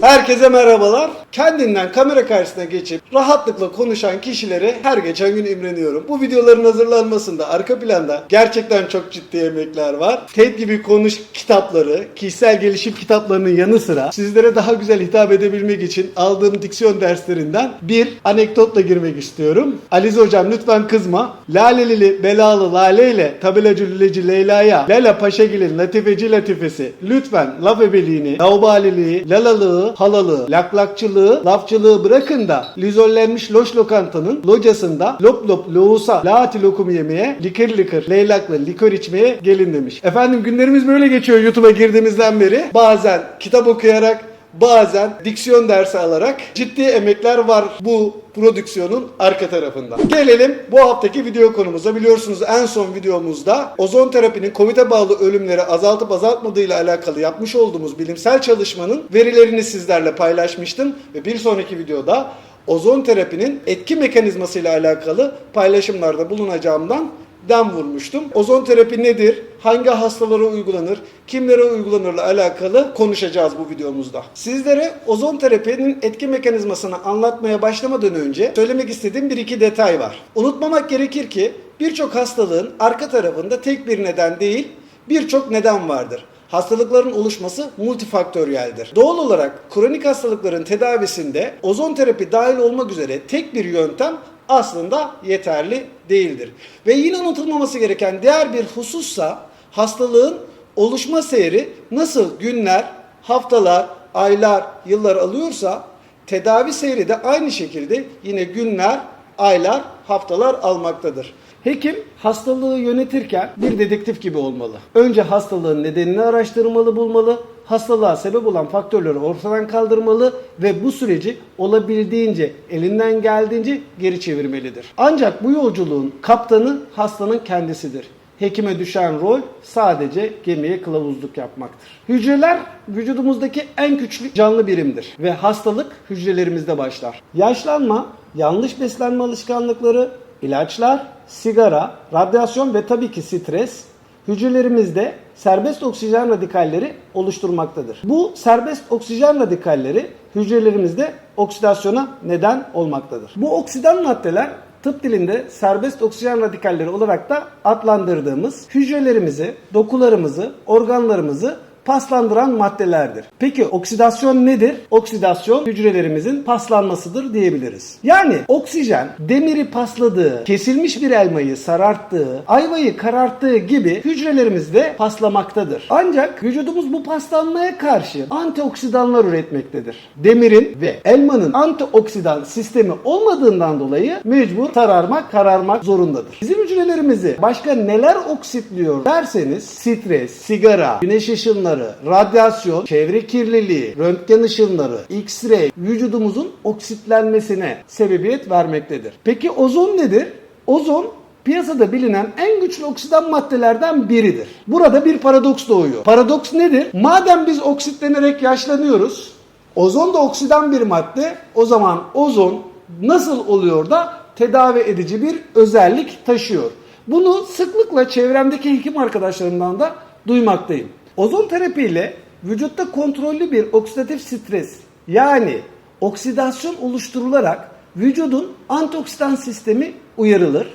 Herkese merhabalar. Kendinden kamera karşısına geçip rahatlıkla konuşan kişilere her geçen gün imreniyorum. Bu videoların hazırlanmasında arka planda gerçekten çok ciddi emekler var. TED gibi konuş kitapları, kişisel gelişim kitaplarının yanı sıra sizlere daha güzel hitap edebilmek için aldığım diksiyon derslerinden bir anekdotla girmek istiyorum. Alize hocam lütfen kızma. Lalelili belalı Lale ile tabelacı lüleci Leyla'ya Lala Paşagil'in latifeci latifesi lütfen laf ebeliğini, laubaliliği, lalalığı, halalığı, laklakçılığı, lafçılığı bırakın da lizollenmiş loş lokantanın locasında lop lop loğusa laati lokum yemeye, likır likır leylakla likör içmeye gelin demiş. Efendim günlerimiz böyle geçiyor YouTube'a girdiğimizden beri. Bazen kitap okuyarak, bazen diksiyon dersi alarak ciddi emekler var bu prodüksiyonun arka tarafında. Gelelim bu haftaki video konumuza. Biliyorsunuz en son videomuzda ozon terapinin COVID'e bağlı ölümleri azaltıp azaltmadığıyla alakalı yapmış olduğumuz bilimsel çalışmanın verilerini sizlerle paylaşmıştım ve bir sonraki videoda ozon terapinin etki mekanizmasıyla alakalı paylaşımlarda bulunacağımdan dem vurmuştum. Ozon terapi nedir? Hangi hastalara uygulanır? Kimlere uygulanırla alakalı konuşacağız bu videomuzda. Sizlere ozon terapinin etki mekanizmasını anlatmaya başlamadan önce söylemek istediğim bir iki detay var. Unutmamak gerekir ki birçok hastalığın arka tarafında tek bir neden değil, birçok neden vardır. Hastalıkların oluşması multifaktöriyeldir. Doğal olarak kronik hastalıkların tedavisinde ozon terapi dahil olmak üzere tek bir yöntem aslında yeterli değildir. Ve yine unutulmaması gereken diğer bir husussa hastalığın oluşma seyri nasıl günler, haftalar, aylar, yıllar alıyorsa tedavi seyri de aynı şekilde yine günler, aylar, haftalar almaktadır. Hekim hastalığı yönetirken bir dedektif gibi olmalı. Önce hastalığın nedenini araştırmalı, bulmalı, hastalığa sebep olan faktörleri ortadan kaldırmalı ve bu süreci olabildiğince, elinden geldiğince geri çevirmelidir. Ancak bu yolculuğun kaptanı hastanın kendisidir. Hekime düşen rol sadece gemiye kılavuzluk yapmaktır. Hücreler vücudumuzdaki en güçlü canlı birimdir ve hastalık hücrelerimizde başlar. Yaşlanma, yanlış beslenme alışkanlıkları, ilaçlar, sigara, radyasyon ve tabii ki stres hücrelerimizde serbest oksijen radikalleri oluşturmaktadır. Bu serbest oksijen radikalleri hücrelerimizde oksidasyona neden olmaktadır. Bu oksidan maddeler tıp dilinde serbest oksijen radikalleri olarak da adlandırdığımız hücrelerimizi, dokularımızı, organlarımızı paslandıran maddelerdir. Peki oksidasyon nedir? Oksidasyon hücrelerimizin paslanmasıdır diyebiliriz. Yani oksijen demiri pasladığı, kesilmiş bir elmayı sararttığı, ayvayı kararttığı gibi hücrelerimizde paslamaktadır. Ancak vücudumuz bu paslanmaya karşı antioksidanlar üretmektedir. Demirin ve elmanın antioksidan sistemi olmadığından dolayı mecbur sararmak, kararmak zorundadır. Bizim hücrelerimizi başka neler oksitliyor derseniz stres, sigara, güneş ışınları, radyasyon, çevre kirliliği, röntgen ışınları, X-ray vücudumuzun oksitlenmesine sebebiyet vermektedir. Peki ozon nedir? Ozon piyasada bilinen en güçlü oksidan maddelerden biridir. Burada bir paradoks doğuyor. Paradoks nedir? Madem biz oksitlenerek yaşlanıyoruz, ozon da oksidan bir madde, o zaman ozon nasıl oluyor da tedavi edici bir özellik taşıyor? Bunu sıklıkla çevremdeki hekim arkadaşlarımdan da duymaktayım. Ozon terapi ile vücutta kontrollü bir oksidatif stres yani oksidasyon oluşturularak vücudun antioksidan sistemi uyarılır.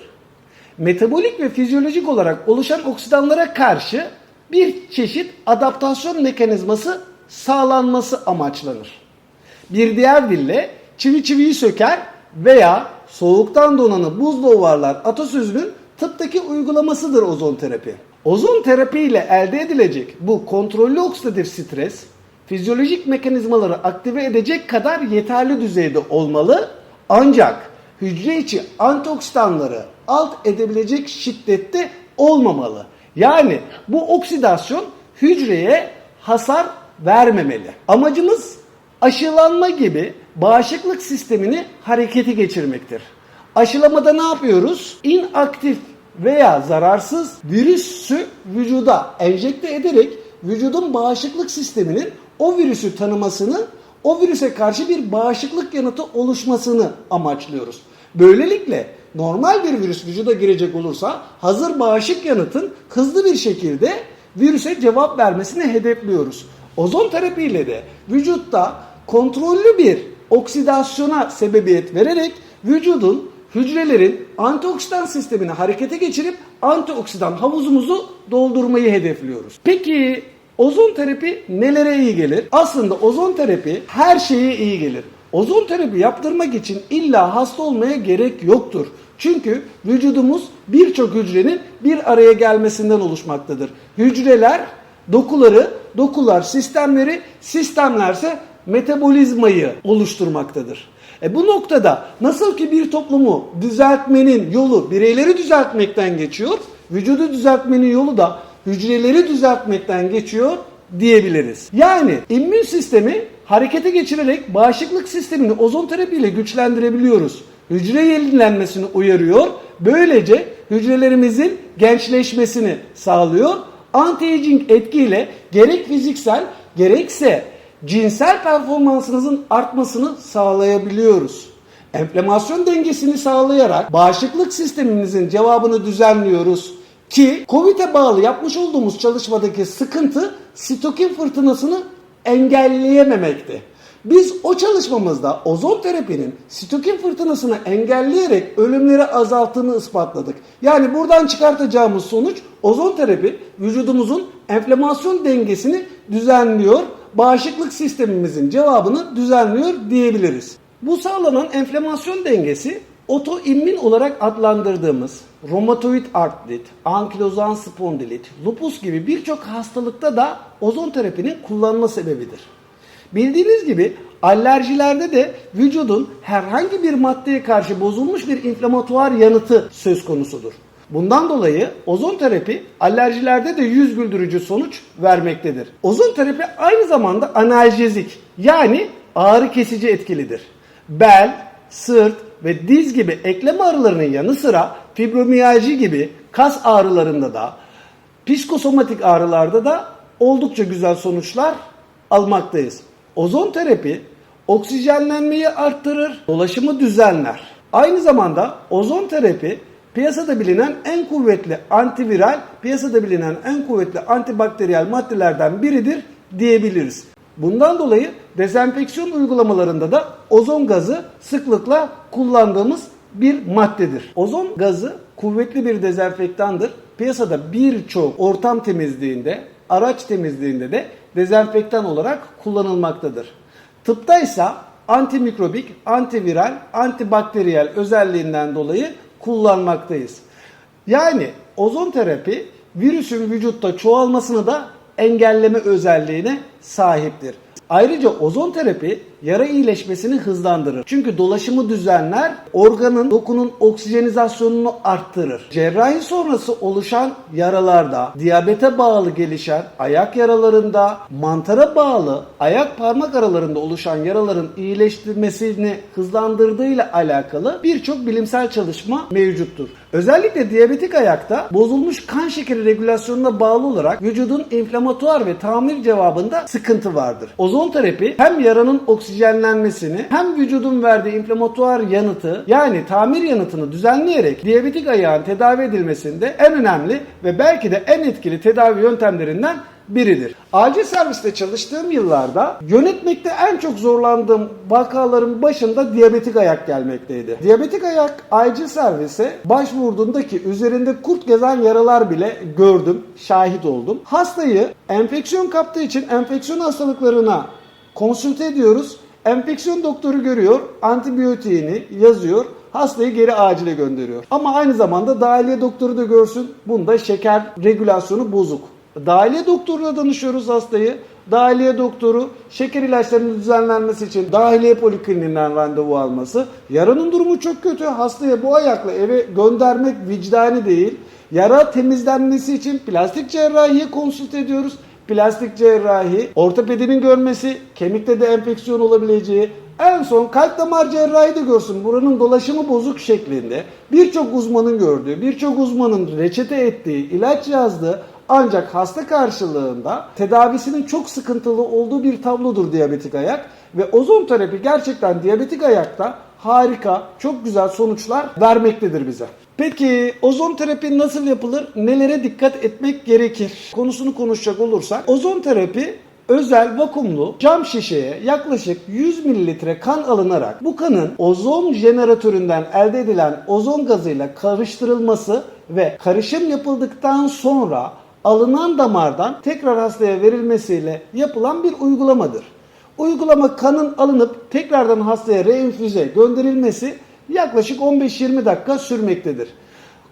Metabolik ve fizyolojik olarak oluşan oksidanlara karşı bir çeşit adaptasyon mekanizması sağlanması amaçlanır. Bir diğer dille çivi çiviyi söker veya soğuktan donanı buzla ovarlar atasözünün tıptaki uygulamasıdır ozon terapi. Ozon terapi ile elde edilecek bu kontrollü oksidatif stres fizyolojik mekanizmaları aktive edecek kadar yeterli düzeyde olmalı ancak hücre içi antioksidanları alt edebilecek şiddette olmamalı. Yani bu oksidasyon hücreye hasar vermemeli. Amacımız aşılanma gibi bağışıklık sistemini harekete geçirmektir. Aşılamada ne yapıyoruz? İnaktif veya zararsız virüsü vücuda enjekte ederek vücudun bağışıklık sisteminin o virüsü tanımasını, o virüse karşı bir bağışıklık yanıtı oluşmasını amaçlıyoruz. Böylelikle normal bir virüs vücuda girecek olursa hazır bağışık yanıtın hızlı bir şekilde virüse cevap vermesini hedefliyoruz. Ozon terapiyle de vücutta kontrollü bir oksidasyona sebebiyet vererek vücudun hücrelerin antioksidan sistemini harekete geçirip antioksidan havuzumuzu doldurmayı hedefliyoruz. Peki ozon terapi nelere iyi gelir? Aslında ozon terapi her şeye iyi gelir. Ozon terapi yaptırmak için illa hasta olmaya gerek yoktur. Çünkü vücudumuz birçok hücrenin bir araya gelmesinden oluşmaktadır. Hücreler dokuları, dokular sistemleri, sistemlerse metabolizmayı oluşturmaktadır. E bu noktada nasıl ki bir toplumu düzeltmenin yolu bireyleri düzeltmekten geçiyor, vücudu düzeltmenin yolu da hücreleri düzeltmekten geçiyor diyebiliriz. Yani immün sistemi harekete geçirerek bağışıklık sistemini ozon terapiyle güçlendirebiliyoruz. Hücre yenilenmesini uyarıyor. Böylece hücrelerimizin gençleşmesini sağlıyor. Anti-aging etkiyle gerek fiziksel gerekse cinsel performansınızın artmasını sağlayabiliyoruz. Enflamasyon dengesini sağlayarak bağışıklık sistemimizin cevabını düzenliyoruz ki COVID'e bağlı yapmış olduğumuz çalışmadaki sıkıntı sitokin fırtınasını engelleyememekte. Biz o çalışmamızda ozon terapinin sitokin fırtınasını engelleyerek ölümleri azalttığını ispatladık. Yani buradan çıkartacağımız sonuç ozon terapi vücudumuzun enflamasyon dengesini düzenliyor, bağışıklık sistemimizin cevabını düzenliyor diyebiliriz. Bu sağlanan enflamasyon dengesi otoimmün olarak adlandırdığımız romatoid artrit, ankilozan spondilit, lupus gibi birçok hastalıkta da ozon terapinin kullanma sebebidir. Bildiğiniz gibi alerjilerde de vücudun herhangi bir maddeye karşı bozulmuş bir inflamatuar yanıtı söz konusudur. Bundan dolayı ozon terapi alerjilerde de yüz güldürücü sonuç vermektedir. Ozon terapi aynı zamanda analjezik yani ağrı kesici etkilidir. Bel, sırt ve diz gibi eklem ağrılarının yanı sıra fibromiyalji gibi kas ağrılarında da psikosomatik ağrılarda da oldukça güzel sonuçlar almaktayız. Ozon terapi oksijenlenmeyi arttırır, dolaşımı düzenler. Aynı zamanda ozon terapi piyasada bilinen en kuvvetli antiviral, piyasada bilinen en kuvvetli antibakteriyel maddelerden biridir diyebiliriz. Bundan dolayı dezenfeksiyon uygulamalarında da ozon gazı sıklıkla kullandığımız bir maddedir. Ozon gazı kuvvetli bir dezenfektandır. Piyasada birçok ortam temizliğinde, araç temizliğinde de dezenfektan olarak kullanılmaktadır. Tıpta ise antimikrobik, antiviral, antibakteriyel özelliğinden dolayı kullanmaktayız. Yani ozon terapi virüsün vücutta çoğalmasını da engelleme özelliğine sahiptir. Ayrıca ozon terapi yara iyileşmesini hızlandırır. Çünkü dolaşımı düzenler, organın, dokunun oksijenizasyonunu arttırır. Cerrahi sonrası oluşan yaralarda, diyabete bağlı gelişen ayak yaralarında, mantara bağlı ayak parmak aralarında oluşan yaraların iyileştirmesini hızlandırdığıyla alakalı birçok bilimsel çalışma mevcuttur. Özellikle diyabetik ayakta bozulmuş kan şekeri regülasyonuna bağlı olarak vücudun inflamatuar ve tamir cevabında sıkıntı vardır. Ozon terapi hem yaranın oksijenlenmesini hem vücudun verdiği inflamatuar yanıtı yani tamir yanıtını düzenleyerek diyabetik ayağın tedavi edilmesinde en önemli ve belki de en etkili tedavi yöntemlerinden biridir. Acil serviste çalıştığım yıllarda yönetmekte en çok zorlandığım vakaların başında diyabetik ayak gelmekteydi. Diyabetik ayak acil servise başvurduğundaki üzerinde kurt gezen yaralar bile gördüm, şahit oldum. Hastayı enfeksiyon kaptığı için enfeksiyon hastalıklarına konsülte ediyoruz. Enfeksiyon doktoru görüyor, antibiyotiğini yazıyor, hastayı geri acile gönderiyor. Ama aynı zamanda dahiliye doktoru da görsün, bunda şeker regülasyonu bozuk. Dahiliye doktoruna danışıyoruz hastayı. Dahiliye doktoru şeker ilaçlarının düzenlenmesi için dahiliye polikliniğinden randevu alması. Yaranın durumu çok kötü. Hastaya bu ayakla eve göndermek vicdani değil. Yara temizlenmesi için plastik cerrahiye konsült ediyoruz. Plastik cerrahi, ortopedinin görmesi, kemikte de enfeksiyon olabileceği, en son kalp damar cerrahi de görsün. Buranın dolaşımı bozuk şeklinde. Birçok uzmanın gördüğü, birçok uzmanın reçete ettiği, ilaç yazdığı ancak hasta karşılığında tedavisinin çok sıkıntılı olduğu bir tablodur diyabetik ayak ve ozon terapi gerçekten diyabetik ayakta harika, çok güzel sonuçlar vermektedir bize. Peki ozon terapi nasıl yapılır? Nelere dikkat etmek gerekir? Konusunu konuşacak olursak ozon terapi özel vakumlu cam şişeye yaklaşık 100 mililitre kan alınarak bu kanın ozon jeneratöründen elde edilen ozon gazıyla karıştırılması ve karışım yapıldıktan sonra alınan damardan tekrar hastaya verilmesiyle yapılan bir uygulamadır. Uygulama kanın alınıp tekrardan hastaya reenfüze gönderilmesi yaklaşık 15-20 dakika sürmektedir.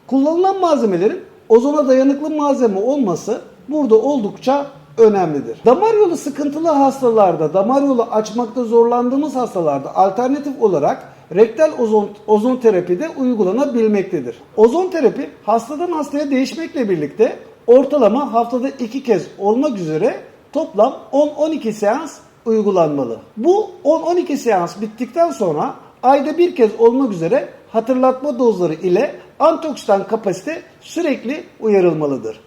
Kullanılan malzemelerin ozona dayanıklı malzeme olması burada oldukça önemlidir. Damar yolu sıkıntılı hastalarda, damar yolu açmakta zorlandığımız hastalarda alternatif olarak rektal ozon, ozon terapi de uygulanabilmektedir. Ozon terapi hastadan hastaya değişmekle birlikte ortalama haftada iki kez olmak üzere toplam 10-12 seans uygulanmalı. Bu 10-12 seans bittikten sonra ayda bir kez olmak üzere hatırlatma dozları ile antioksidan kapasite sürekli uyarılmalıdır.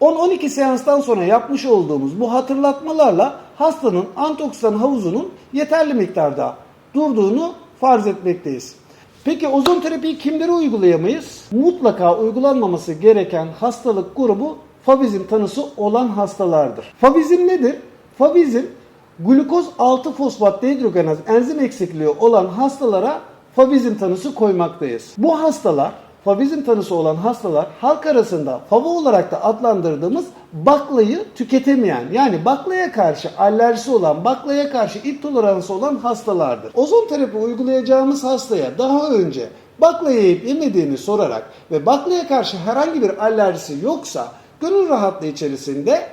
10-12 seanstan sonra yapmış olduğumuz bu hatırlatmalarla hastanın antioksidan havuzunun yeterli miktarda durduğunu farz etmekteyiz. Peki ozon terapiyi kimlere uygulayamayız? Mutlaka uygulanmaması gereken hastalık grubu fabizm tanısı olan hastalardır. Fabizm nedir? Fabizm glukoz 6 fosfat dehidrogenaz enzim eksikliği olan hastalara fabizm tanısı koymaktayız. Bu hastalar fabizm tanısı olan hastalar halk arasında fava olarak da adlandırdığımız baklayı tüketemeyen yani baklaya karşı alerjisi olan, baklaya karşı intoleransı olan hastalardır. Ozon terapi uygulayacağımız hastaya daha önce baklayı yiyip yemediğini sorarak ve baklaya karşı herhangi bir alerjisi yoksa gönül rahatlığı içerisinde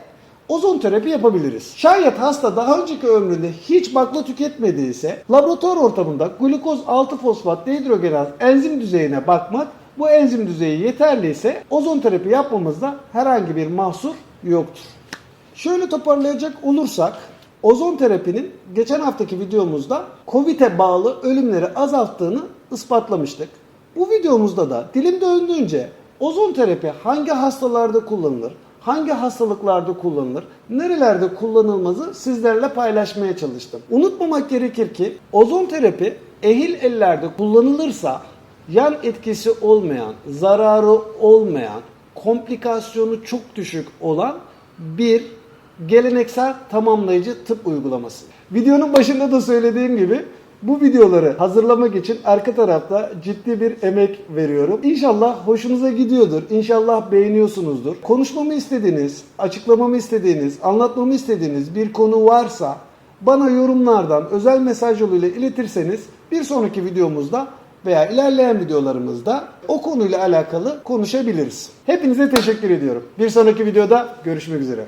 ozon terapi yapabiliriz. Şayet hasta daha önceki ömründe hiç bakla tüketmediyse laboratuvar ortamında glukoz 6 fosfat dehidrogenaz enzim düzeyine bakmak bu enzim düzeyi yeterliyse ozon terapi yapmamızda herhangi bir mahsur yoktur. Şöyle toparlayacak olursak ozon terapinin geçen haftaki videomuzda COVID'e bağlı ölümleri azalttığını ispatlamıştık. Bu videomuzda da dilim döndüğünce ozon terapi hangi hastalarda kullanılır, hangi hastalıklarda kullanılır, nerelerde kullanılmazı sizlerle paylaşmaya çalıştım. Unutmamak gerekir ki ozon terapi ehil ellerde kullanılırsa yan etkisi olmayan, zararı olmayan, komplikasyonu çok düşük olan bir geleneksel tamamlayıcı tıp uygulaması. Videonun başında da söylediğim gibi bu videoları hazırlamak için arka tarafta ciddi bir emek veriyorum. İnşallah hoşunuza gidiyordur. İnşallah beğeniyorsunuzdur. Konuşmamı istediğiniz, açıklamamı istediğiniz, anlatmamı istediğiniz bir konu varsa bana yorumlardan özel mesaj yoluyla iletirseniz bir sonraki videomuzda veya ilerleyen videolarımızda o konuyla alakalı konuşabiliriz. Hepinize teşekkür ediyorum. Bir sonraki videoda görüşmek üzere.